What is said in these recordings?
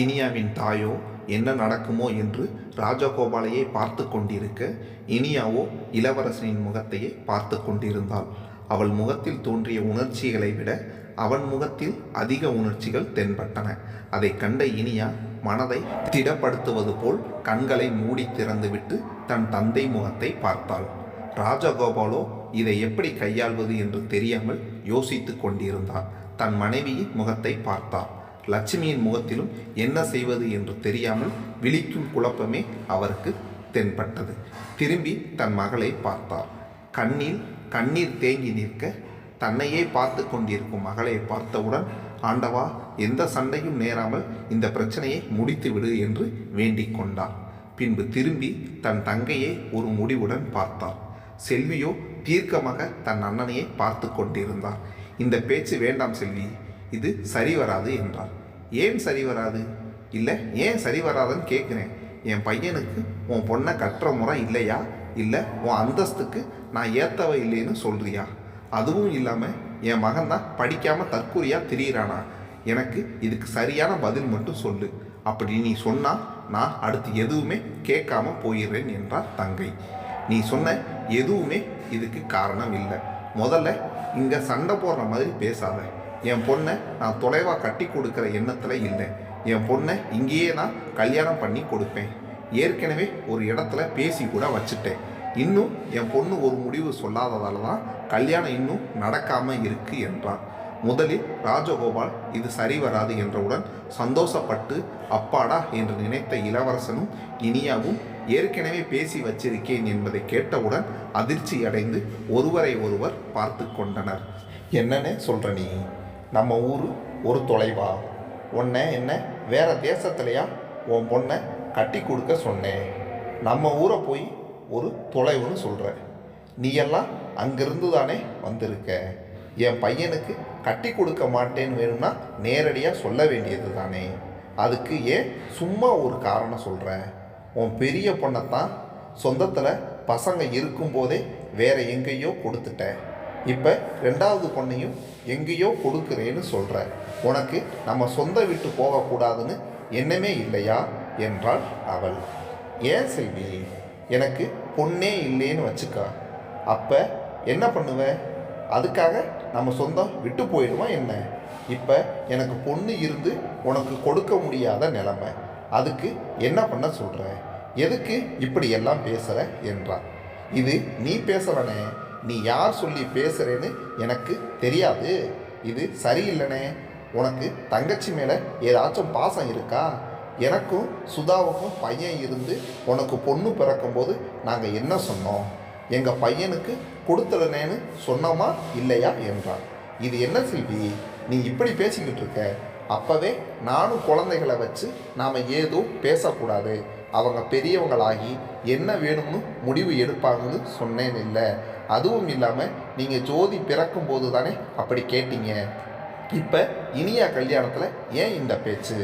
இனியாவின் தாயோ என்ன நடக்குமோ என்று ராஜகோபாலையை பார்த்து கொண்டிருக்க இனியாவோ இளவரசனின் முகத்தையே பார்த்து கொண்டிருந்தாள். அவள் முகத்தில் தோன்றிய உணர்ச்சிகளை விட அவன் முகத்தில் அதிக உணர்ச்சிகள் தென்பட்டன. அதை கண்ட இனியா மனதை திடப்படுத்துவது போல் கண்களை மூடி திறந்துவிட்டு தன் தந்தை முகத்தை பார்த்தாள். ராஜகோபாலோ இதை எப்படி கையாள்வது என்று தெரியாமல் யோசித்து கொண்டிருந்தான் தன் மனைவியின் முகத்தை பார்த்தார். லட்சுமியின் முகத்திலும் என்ன செய்வது என்று தெரியாமல் விழிக்கும் குழப்பமே அவருக்கு தென்பட்டது. திரும்பி தன் மகளை பார்த்தார் கண்ணில் கண்ணீர் தேங்கி நிற்க தன்னையே பார்த்து கொண்டிருக்கும் மகளை பார்த்தவுடன் ஆண்டவா எந்த சண்டையும் நேராமல் இந்த பிரச்சனையை முடித்து விடு என்று வேண்டிக் கொண்டார் பின்பு திரும்பி தன் தங்கையை ஒரு முடிவுடன் பார்த்தார் செல்வியோ தீர்க்கமாக தன் அண்ணனையே பார்த்து கொண்டிருந்தார். இந்த பேச்சு வேண்டாம் செல்வி இது சரி வராது என்றார் ஏன் சரி வராது? இல்லை ஏன் சரி வராதுன்னு கேட்குறேன் என் பையனுக்கு உன் பொண்ணை கட்டுற முறை இல்லையா? இல்லை உன் அந்தஸ்துக்கு நான் ஏற்றவை இல்லைன்னு சொல்கிறியா அதுவும் இல்லாமல் என் மகன் தான் படிக்காமல் தற்கூரியாக திரியிறானா? எனக்கு இதுக்கு சரியான பதில் மட்டும் சொல்லு. அப்படி நீ சொன்னால் நான் அடுத்து எதுவுமே கேட்காம போயிடுறேன் என்றார் தங்கை. நீ சொன்ன எதுவுமே இதுக்கு காரணம் இல்லை. முதல்ல இங்கே சண்டை போடுற மாதிரி பேசாத. என் பொண்ணை நான் தொலைவாக கட்டி கொடுக்குற எண்ணத்தில் இல்லை. என் பொண்ணை இங்கேயே நான் கல்யாணம் பண்ணி கொடுப்பேன். ஏற்கனவே ஒரு இடத்துல பேசி கூட வச்சுட்டேன். இன்னும் என் பொண்ணு ஒரு முடிவு சொல்லாததால தான் கல்யாணம் இன்னும் நடக்காமல் இருக்குது என்றான். முதலில் ராஜகோபால் இது சரி வராது என்றவுடன் சந்தோஷப்பட்டு அப்பாடா என்று நினைத்த இளவரசனும் இனியாவும் ஏற்கனவே பேசி வச்சிருக்கேன் என்பதை கேட்டவுடன் அதிர்ச்சி அடைந்து ஒருவரை ஒருவர் பார்த்து கொண்டனர். என்னன்னு சொல்கிற நீ? நம்ம ஊர் ஒரு தொலைவா? உன்னை என்ன வேற தேசத்துலையா உன் பொண்ணை கட்டி கொடுக்க சொன்னேன். நம்ம ஊரை போய் ஒரு தொலைவுன்னு சொல்கிற நீ எல்லாம் அங்கிருந்து தானே வந்திருக்க. என் பையனுக்கு கட்டி கொடுக்க மாட்டேன்னு வேணும்னா நேரடியாக சொல்ல வேண்டியது தானே. அதுக்கு ஏன் சும்மா ஒரு காரணம் சொல்கிற உன் பெரிய பொண்ணைத்தான் சொந்தத்தில் பசங்க இருக்கும்போதே வேற எங்கேயோ கொடுத்துட்டேன் இப்போ ரெண்டாவது பொண்ணையும் எங்கேயோ கொடுக்குறேன்னு சொல்கிற உனக்கு நம்ம சொந்த விட்டு போகக்கூடாதுன்னு எண்ணமே இல்லையா? என்றாள் அவள். ஏன் செல்வி? எனக்கு பொண்ணே இல்லைன்னு வச்சுக்கா. அப்போ என்ன பண்ணுவ? அதுக்காக நம்ம சொந்தம் விட்டு போயிடுமா என்ன? இப்போ எனக்கு பொண்ணு இருந்து உனக்கு கொடுக்க முடியாத நிலமை. அதுக்கு என்ன பண்ண சொல்கிற எதுக்கு இப்படி எல்லாம் பேசுகிற என்றான் இது நீ பேசுகிறனே நீ யார் சொல்லி பேசுகிறேன்னு எனக்கு தெரியாது. இது சரியில்லைனே. உனக்கு தங்கச்சி மேலே ஏதாச்சும் பாசம் இருக்கா? எனக்கும் சுதாவுக்கும் பையன் இருந்து உனக்கு பொண்ணு பிறக்கும்போது நாங்கள் என்ன சொன்னோம்? எங்கள் பையனுக்கு கொடுத்துடனேன்னு சொன்னோமா இல்லையா என்றான். இது என்ன செல்வி? நீ இப்படி பேசிக்கிட்டு இருக்க? அப்போவே நானும் குழந்தைகளை வச்சு நாம் ஏதோ பேசக்கூடாது. அவங்க பெரியவங்களாகி என்ன வேணும்னு முடிவு எடுப்பாங்கன்னு சொன்னேன் இல்லை. அதுவும் இல்லாமல் நீங்கள் ஜோதி பிறக்கும்போது தானே அப்படி கேட்டீங்க. இப்போ இனியா கல்யாணத்தில் ஏன் இந்த பேச்சு?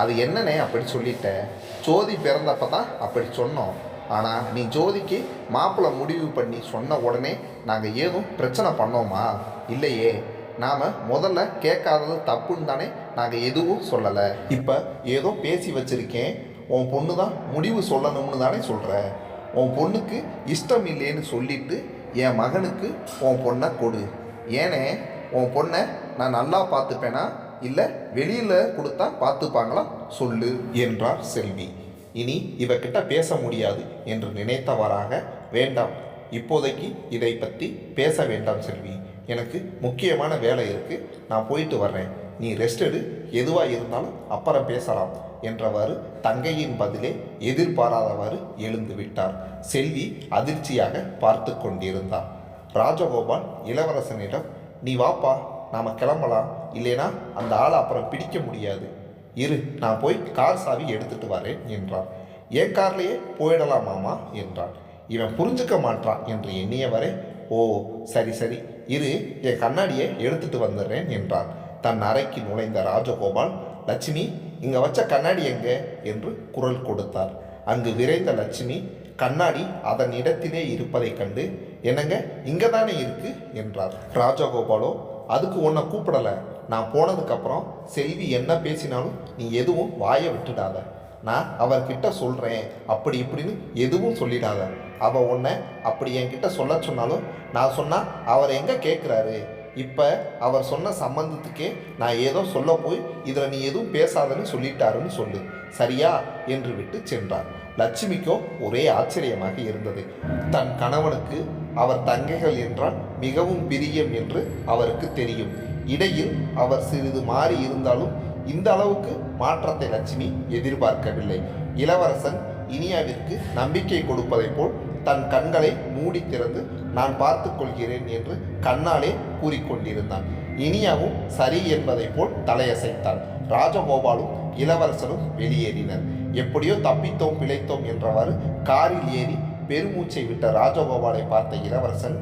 அது என்னனே அப்படி சொல்லிட்டேன் ஜோதி பிறந்தப்ப தான் அப்படி சொன்னோம். ஆனால் நீ ஜோதிக்கு மாப்பிள்ளை முடிவு பண்ணி சொன்ன உடனே நாங்கள் ஏதும் பிரச்சனை பண்ணோமா? இல்லையே. நாம் முதல்ல கேட்காதது தப்புன்னு தானே நாங்கள் எதுவும் சொல்லலை. இப்போ ஏதோ பேசி வச்சுருக்கேன். உன் பொண்ணு தான் முடிவு சொல்லணும்னு தானே சொல்கிற உன் பொண்ணுக்கு இஷ்டம் இல்லைன்னு சொல்லிட்டு என் மகனுக்கு உன் பொண்ணை கொடு. ஏனே உன் பொண்ணை நான் நல்லா பார்த்துப்பேனா? இல்லை வெளியில் கொடுத்தா பார்த்துப்பாங்களா? சொல்லு என்றார் செல்வி. இனி இவகிட்ட பேச முடியாது என்று நினைத்தவராக வேண்டாம் இப்போதைக்கு இதை பற்றி பேச வேண்டாம் செல்வி. எனக்கு முக்கியமான வேலை இருக்குது நான் போயிட்டு வர்றேன். நீ ரெஸ்ட் எடு. எதுவாக இருந்தாலும் அப்புறம் பேசலாம் என்றவாறு தங்கையின் பதிலே எதிர்பாராதவாறு எழுந்து விட்டார். செல்வி அதிர்ச்சியாக பார்த்து கொண்டிருந்தார் ராஜகோபால் இளவரசனிடம் நீ வாப்பா நாம் கிளம்பலாம். இல்லைனா அந்த ஆளை அப்புறம் பிடிக்க முடியாது. இரு நான் போய் கார் சாவி எடுத்துட்டு வரேன் என்றார். என் கார்லேயே போயிடலாமாமா என்றான். இவன் புரிஞ்சுக்க மாட்டான் என்று எண்ணியவரே ஓ சரி சரி. இரு என் கண்ணாடியை எடுத்துட்டு வந்துடுறேன் என்றான். தன் அறைக்கு நுழைந்த ராஜகோபால் லட்சுமி இங்கே வச்ச கண்ணாடி எங்க? என்று குரல் கொடுத்தார். அங்கு விரைந்த லட்சுமி கண்ணாடி அதன் இடத்திலே இருப்பதைக் கண்டு என்னங்க இங்கே தானே இருக்கு? என்றார். ராஜகோபாலோ அதுக்கு உன்னை கூப்பிடலை. நான் போனதுக்கப்புறம் செல்வி என்ன பேசினாலும் நீ எதுவும் வாயை விட்டுடாத. நான் அவர்கிட்ட சொல்கிறேன் அப்படி இப்படின்னு எதுவும் சொல்லிடாத. அவள் உன்னை அப்படி என்கிட்ட சொல்ல சொன்னாலும் நான் சொன்னால் அவர் எங்கே கேட்குறாரு இப்போ அவர் சொன்ன சம்பந்தத்துக்கே நான் ஏதோ சொல்ல போய் இதில் நீ எதுவும் பேசாதன்னு சொல்லிட்டாருன்னு சொல்லு. சரியா? என்று விட்டு சென்றார். லட்சுமிக்கோ ஒரே ஆச்சரியமாக இருந்தது. தன் கணவனுக்கு அவர் தங்கைகள் என்றால் மிகவும் பிரியம் என்று அவருக்கு தெரியும். இடையில் அவர் சிறிது மாறி இருந்தாலும் இந்த அளவுக்கு மாற்றத்தை லட்சுமி எதிர்பார்க்கவில்லை. இளவரசன் இனியாவிற்கு நம்பிக்கை கொடுப்பதைப் போல் தன் கண்களை மூடி திறந்து நான் பார்த்து கொள்கிறேன் என்று கண்ணாலே கூறிக்கொண்டிருந்தான். இனியாவும் சரி என்பதை போல் தலையசைத்தான். ராஜகோபாலும் இளவரசனும் வெளியேறினர். எப்படியோ தப்பித்தோம் பிழைத்தோம் என்றவாறு காரில் ஏறி பெருமூச்சை விட்ட ராஜகோபாலை பார்த்த இளவரசன்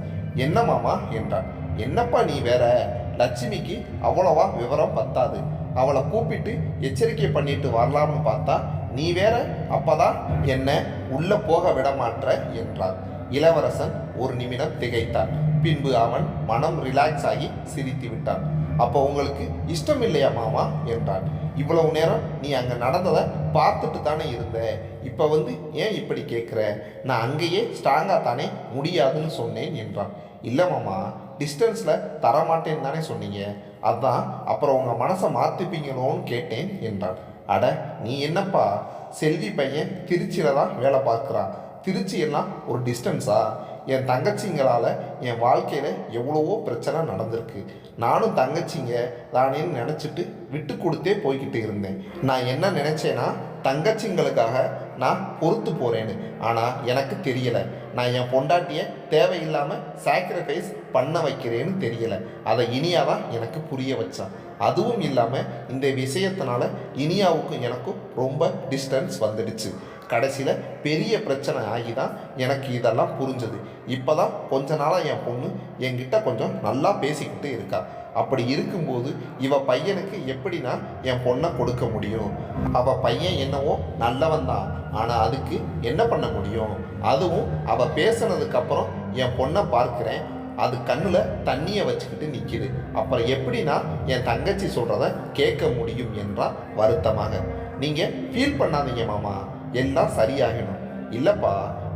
என்ன மாமா? என்றான். என்னப்பா நீ வேற? லட்சுமிக்கு அவ்வளவா விவரம் பத்தாது. அவளை கூப்பிட்டு எச்சரிக்கை பண்ணிட்டு வரலாம்னு பார்த்தா நீ வேற? அப்பதான் என்ன உள்ள போக விடமாற்ற என்றார் இளவரசன் ஒரு நிமிடம் திகைத்தான் பின்பு அவன் மனம் ரிலாக்ஸ் ஆகி சிரித்து விட்டான். அப்போ உங்களுக்கு இஷ்டம் இல்லையா மாமா? என்றான். இவ்வளவு நேரம் நீ அங்கே நடந்ததை பார்த்துட்டு தானே இருந்த? இப்போ வந்து ஏன் இப்படி கேட்குற நான் அங்கேயே ஸ்ட்ராங்காக தானே முடியாதுன்னு சொன்னேன் என்றான். இல்லை மாமா டிஸ்டன்ஸில் தரமாட்டேன்னு தானே சொன்னீங்க. அதான் அப்புறம் உங்கள் மனசை மாற்றிப்பீங்களோன்னு கேட்டேன் என்றான். அட நீ என்னப்பா? செல்வி பையன் திருச்சியில் தான் வேலை பார்க்குறான். திருச்சி எல்லாம் ஒரு டிஸ்டன்ஸா என் தங்கச்சிங்களால் என் வாழ்க்கையில் எவ்வளவோ பிரச்சனை நடந்திருக்கு. நானும் தங்கச்சிங்க தானேன்னு நினச்சிட்டு விட்டு கொடுத்தே போய்கிட்டு இருந்தேன். நான் என்ன நினச்சேன்னா தங்கச்சிங்களுக்காக நான் பொறுத்து போகிறேன்னு ஆனால் எனக்கு தெரியலை. நான் என் பொண்டாட்டியை தேவையில்லாமல் சாக்ரிஃபைஸ் பண்ண வைக்கிறேன்னு தெரியலை. அதை இனியா தான் எனக்கு புரிய வச்சான். அதுவும் இல்லாமல் இந்த விஷயத்தினால இனியாவுக்கும் எனக்கும் ரொம்ப டிஸ்டன்ஸ் வந்துடுச்சு. கடைசியில் பெரிய பிரச்சனை ஆகி தான் எனக்கு இதெல்லாம் புரிஞ்சது. இப்போ தான் கொஞ்ச நாளாக என் பொண்ணு என்கிட்ட கொஞ்சம் நல்லா பேசிக்கிட்டு இருக்கா. அப்படி இருக்கும்போது இவ பையனுக்கு எப்படி நான் என் பொண்ணை கொடுக்க முடியும். அவள் பையன் என்னவோ நல்லவன் தான். ஆனால் அதுக்கு என்ன பண்ண முடியும்? அதுவும் அவள் பேசுனதுக்கப்புறம் என் பொண்ணை பார்க்குறேன். அது கண்ணில் தண்ணியை வச்சுக்கிட்டு நிற்கிது அப்புறம் எப்படி நான் என் தங்கச்சி சொல்கிறத கேட்க முடியும் என்றால் வருத்தமாக. நீங்கள் ஃபீல் பண்ணாதீங்க மாமா. எல்லாம் சரியாகிடும் இல்லைப்பா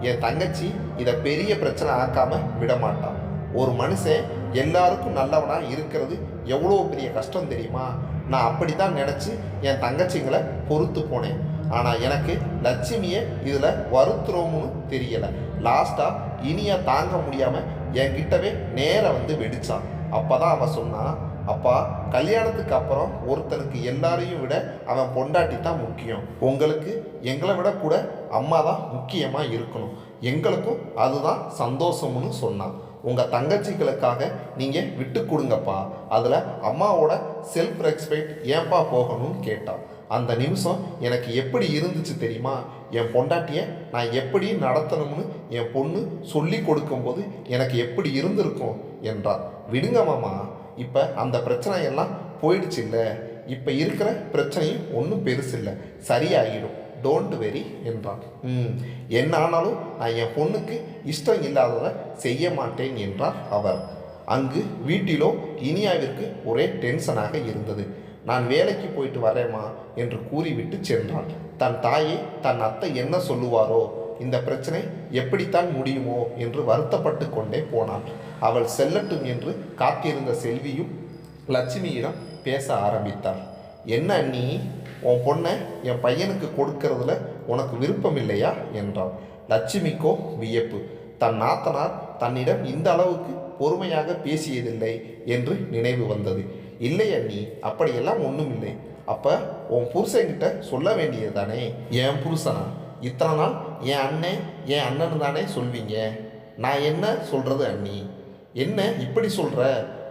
என் தங்கச்சி இதை பெரிய பிரச்சனை ஆக்காம விடமாட்டான் ஒரு மனுஷன் எல்லாருக்கும் நல்லவனாக இருக்கிறது எவ்வளோ பெரிய கஷ்டம் தெரியுமா? நான் அப்படி தான் நினச்சி என் தங்கச்சிங்களை பொறுத்து போனேன். ஆனால் எனக்கு லட்சுமியை இதில் வருத்துறோம்னு தெரியலை. லாஸ்ட்டாக இனியை தாங்க முடியாமல் என்கிட்டவே நேரா வந்து வெடித்தான் அப்போ தான் அவன் சொன்னான் அப்பா கல்யாணத்துக்கு அப்புறம் ஒருத்தனுக்கு எல்லாரையும் விட அவன் பொண்டாட்டி தான் முக்கியம். உங்களுக்கு எங்களை விட கூட அம்மா தான் முக்கியமாக இருக்கணும். எங்களுக்கும் அதுதான் சந்தோஷம்னு சொன்னான். உங்கள் தங்கச்சிகளுக்காக நீங்கள் விட்டு கொடுங்கப்பா. அதில் அம்மாவோட செல்ஃப் ரெஸ்பெக்ட் ஏன்பா போகணும்னு கேட்டான். அந்த நிமிஷம் எனக்கு எப்படி இருந்துச்சு தெரியுமா? என் பொண்டாட்டியை நான் எப்படி நடத்தணும்னு என் பொண்ணு சொல்லி கொடுக்கும்போது எனக்கு எப்படி இருந்திருக்கும்? என்றார் விடுங்க மாமா இப்போ அந்த பிரச்சனை எல்லாம் போயிடுச்சு இல்லை இப்போ இருக்கிற பிரச்சனையும் ஒன்றும் பெருசு இல்லை சரியாகிடும் டோன்ட் வெரி என்றான். ம். என்ன ஆனாலும் நான் என் பொண்ணுக்கு இஷ்டம் இல்லாததை செய்ய மாட்டேன் என்றார் அவர். அங்கு வீட்டிலோ இனியாவிற்கு ஒரே டென்ஷனாக இருந்தது. நான் வேலைக்கு போயிட்டு வரேம்மா என்று கூறிவிட்டு சென்றான். தன் தாயை தன் அத்தை என்ன சொல்லுவாரோ இந்த பிரச்சனை எப்படித்தான் முடியுமோ என்று வருத்தப்பட்டு கொண்டே போனான். அவள் செல்லட்டும் என்று காத்திருந்த செல்வியும் லட்சுமியிடம் பேச ஆரம்பித்தாள். என்ன நீ உன் பொண்ணை என் பையனுக்கு கொடுக்கறதுல உனக்கு விருப்பம் இல்லையா என்றாள். லட்சுமிக்கோ வியப்பு. தன் நாத்தனார் தன்னிடம் இந்த அளவுக்கு பொறுமையாக பேசியதில்லை என்று நினைவு வந்தது. இல்லை அண்ணி அப்படியெல்லாம் ஒன்றும் இல்லை அப்போ உன் புருஷன்கிட்ட சொல்ல வேண்டியது தானே என் புருஷனா? இத்தனை நாள் என் அண்ணன் என் அண்ணன் தானே சொல்வீங்க. நான் என்ன சொல்கிறது அண்ணி? என்ன இப்படி சொல்கிற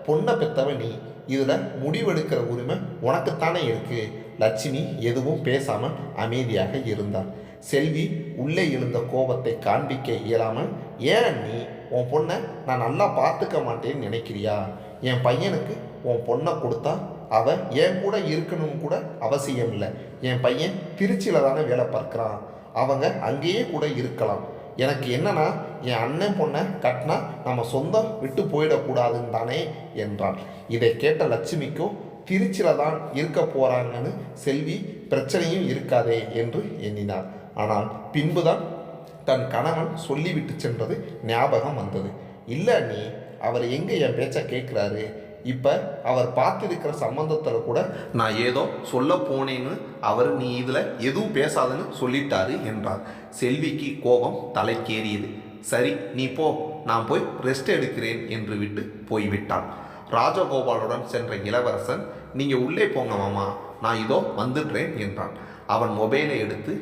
பொண்ணை பெத்தவ நீ. இதில் முடிவெடுக்கிற உரிமை உனக்குத்தானே இருக்குது லட்சுமி எதுவும் பேசாமல் அமைதியாக இருந்தாள் செல்வி உள்ளே எழுந்த கோபத்தை காண்பிக்க இயலாமல் ஏன் நீ உன் பொண்ணை நான் நல்லா பார்த்துக்க மாட்டேன்னு நினைக்கிறியா? என் பையனுக்கு உன் பொண்ணை கொடுத்தா அவன் என் கூட இருக்கணும்னு கூட அவசியம் இல்லை. என் பையன் திருச்சியில் தானே வேலை பார்க்குறான். அவங்க அங்கேயே கூட இருக்கலாம். எனக்கு என்னன்னா என் அண்ணன் பொண்ணை கட்டினா நம்ம சொந்தம் விட்டு போயிடக்கூடாதுன்னு தானே என்றான். இதை கேட்ட லட்சுமிக்கும் திருச்சியில் தான் இருக்க போகிறாங்கன்னு செல்வி பிரச்சனையும் இருக்காதே என்று எண்ணினார் ஆனால் பின்புதான் தன் கணவன் சொல்லிவிட்டு சென்றது ஞாபகம் வந்தது. இல்லை நீ அவர் எங்கே என் பேச்சை கேட்குறாரு? இப்போ அவர் பார்த்துருக்கிற சம்பந்தத்தில் கூட நான் ஏதோ சொல்ல போனேன்னு அவர் நீ இதில் எதுவும் பேசாதன்னு சொல்லிட்டாரு என்றார். செல்விக்கு கோபம் தலைக்கேறியது. சரி நீ போ நான் போய் ரெஸ்ட் எடுக்கிறேன் என்று விட்டு போய்விட்டான் ராஜகோபாலுடன் சென்ற இளவரசன் நீங்கள் உள்ளே போங்க மாமா நான் இதோ வந்துடுறேன் என்றான். அவன் மொபைலை எடுத்து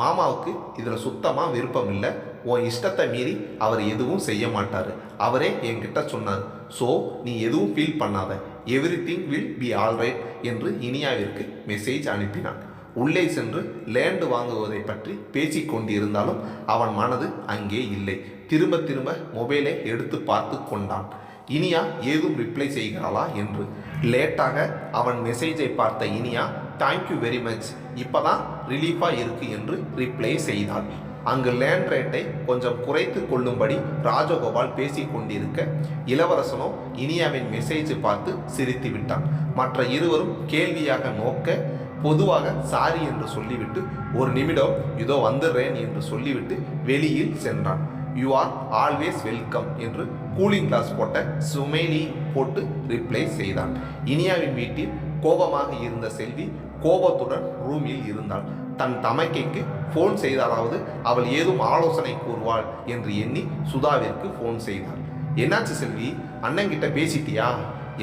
மாமாவுக்கு இதில் சுத்தமாக விருப்பம் இல்லை உன் இஷ்டத்தை மீறி அவர் எதுவும் செய்ய மாட்டார். அவரே என்கிட்ட சொன்னார் ஸோ நீ எதுவும் ஃபீல் பண்ணாத. Everything will be alright என்று இனியாவிற்கு மெசேஜ் அனுப்பினான். உள்ளே சென்று லேண்டு வாங்குவதை பற்றி பேசி கொண்டிருந்தாலும் அவன் மனது அங்கே இல்லை. திரும்ப திரும்ப மொபைலை எடுத்து பார்த்து கொண்டான். இனியா ஏதும் ரிப்ளை செய்கிறாளா? என்று. லேட்டாக அவன் மெசேஜை பார்த்த இனியா தேங்க்யூ வெரி மச் இப்பதான் ரிலீஃபாக இருக்கு என்று ரிப்ளை செய்தாள். அங்கு லேண்ட் ரேட்டை கொஞ்சம் குறைத்து கொள்ளும்படி ராஜகோபால் பேசிக் கொண்டிருக்க இளவரசனோ இனியாவின் மெசேஜ் பார்த்து சிரித்து விட்டான். மற்ற இருவரும் கேள்வியாக நோக்க பொதுவாக சாரி என்று சொல்லிவிட்டு ஒரு நிமிடம் இதோ வந்துடுறேன் என்று சொல்லிவிட்டு வெளியில் சென்றான். யூ ஆர் ஆல்வேஸ் வெல்கம் என்று கூலிங் கிளாஸ் போட்ட சுமேலி போட்டு ரிப்ளை செய்தான். இனியாவின் வீட்டில் கோபமாக இருந்த செல்வி கோபத்துடன் ரூமில் இருந்தாள். தன் தமக்கைக்கு ஃபோன் செய்தாலாவது அவள் ஏதும் ஆலோசனை கூறுவாள் என்று எண்ணி சுதாவிற்கு ஃபோன் செய்தாள். என்னாச்சு செல்வி? அண்ணங்கிட்ட பேசிட்டியா?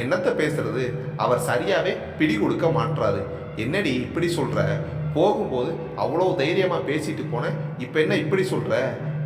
என்னத்த பேசுறது? அவர் சரியாவே பிடி கொடுக்க மாட்றாரு. என்னடி இப்படி சொல்ற? போகும்போது அவ்வளோ தைரியமாக பேசிட்டு போனேன் இப்போ என்ன இப்படி சொல்ற?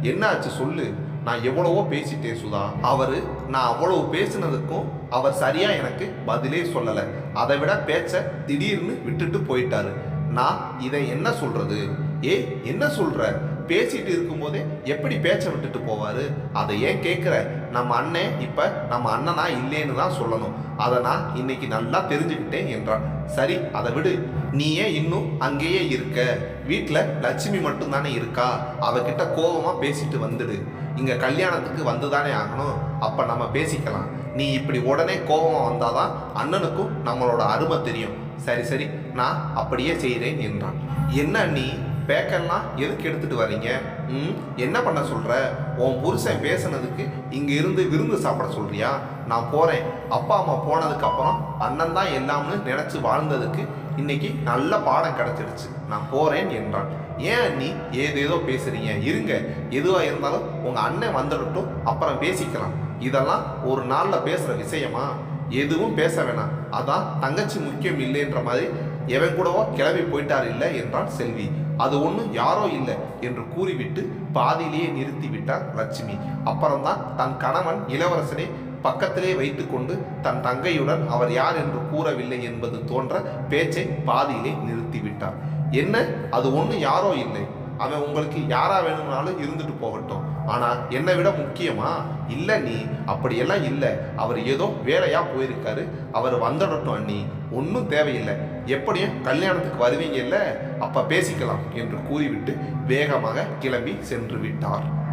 என்னாச்சு சொல்லு. நான் எவ்வளவோ பேசிட்டேன் சுதா. அவர் நான் அவ்வளவு பேசினதுக்கும் அவர் சரியா எனக்கு பதிலே சொல்லலை. அதை விட பேச்ச திடீர்னு விட்டுட்டு போயிட்டாரு. நான் இதை என்ன சொல்றது? ஏ என்ன சொல்ற? பேசிட்டு இருக்கும்போதே எப்படி பேச்ச விட்டுட்டு போவாரு? அதை ஏன் கேட்குற நம்ம அண்ணன் இப்ப நம்ம அண்ணனா இல்லைன்னு தான் சொல்லணும். அதை நான் இன்னைக்கு நல்லா தெரிஞ்சுக்கிட்டேன் என்றான். சரி அதை விடு. நீ ஏன் இன்னும் அங்கேயே இருக்க. வீட்டில் லட்சுமி மட்டும்தானே இருக்கா? அவகிட்ட கோபமாக பேசிட்டு வந்துடு. இங்கே கல்யாணத்துக்கு வந்து தானே ஆகணும். அப்போ நம்ம பேசிக்கலாம். நீ இப்படி உடனே கோவமாக வந்தால் தான் அண்ணனுக்கும் நம்மளோட அருமை தெரியும். சரி சரி நான் அப்படியே செய்கிறேன் என்றான். என்ன நீ? பேக்கெல்லாம் எதுக்கு எடுத்துட்டு வரீங்க ம் என்ன பண்ண சொல்கிற உன் புருஷன் பேசுனதுக்கு இங்கே இருந்து விருந்து சாப்பிட சொல்கிறியா நான் போகிறேன் அப்பா அம்மா போனதுக்கப்புறம் அண்ணன் தான் எல்லாம்னு நினச்சி வாழ்ந்ததுக்கு இன்னைக்கு நல்ல பாடம் கிடைச்சிடுச்சு நான் போறேன் என்றான் ஏன் நீ ஏதேதோ பேசுறீங்க? இருங்க. எதுவா இருந்தாலும் உங்க அண்ணன் வந்துடட்டும். அப்புறம் பேசிக்கலாம். இதெல்லாம் ஒரு நாள்ல பேசுற விஷயமா? எதுவும் பேச வேணாம். அதான் தங்கச்சி முக்கியம் இல்லைன்ற மாதிரி எவன் கூடவோ கிளம்பி போயிட்டார் இல்லை என்றான் செல்வி. அது ஒன்றும் யாரோ இல்லை என்று கூறிவிட்டு பாதியிலேயே நிறுத்தி விட்டார் லட்சுமி. அப்புறம்தான் தன் கணவன் இளவரசனை பக்கத்திலே வைத்துக்கொண்டு தன் தங்கையுடன் அவர் யார் என்று கூறவில்லை என்பது தோன்ற பேச்சை பாதியிலே நிறுத்திவிட்டார். என்ன? அது ஒன்றும் யாரோ இல்லை. அவன் உங்களுக்கு யாரா வேணும்னாலும் இருந்துட்டு போகட்டும். ஆனால் என்னை விட முக்கியமா? இல்லை நீ. அப்படியெல்லாம் இல்லை. அவர் ஏதோ வேலையாக போயிருக்காரு. அவர் வந்துடட்டும் அண்ணி. ஒன்றும் தேவையில்லை. எப்படியும் கல்யாணத்துக்கு வருவீங்க இல்லை அப்போ பேசிக்கலாம் என்று கூறிவிட்டு வேகமாக கிளம்பி சென்று விட்டார்.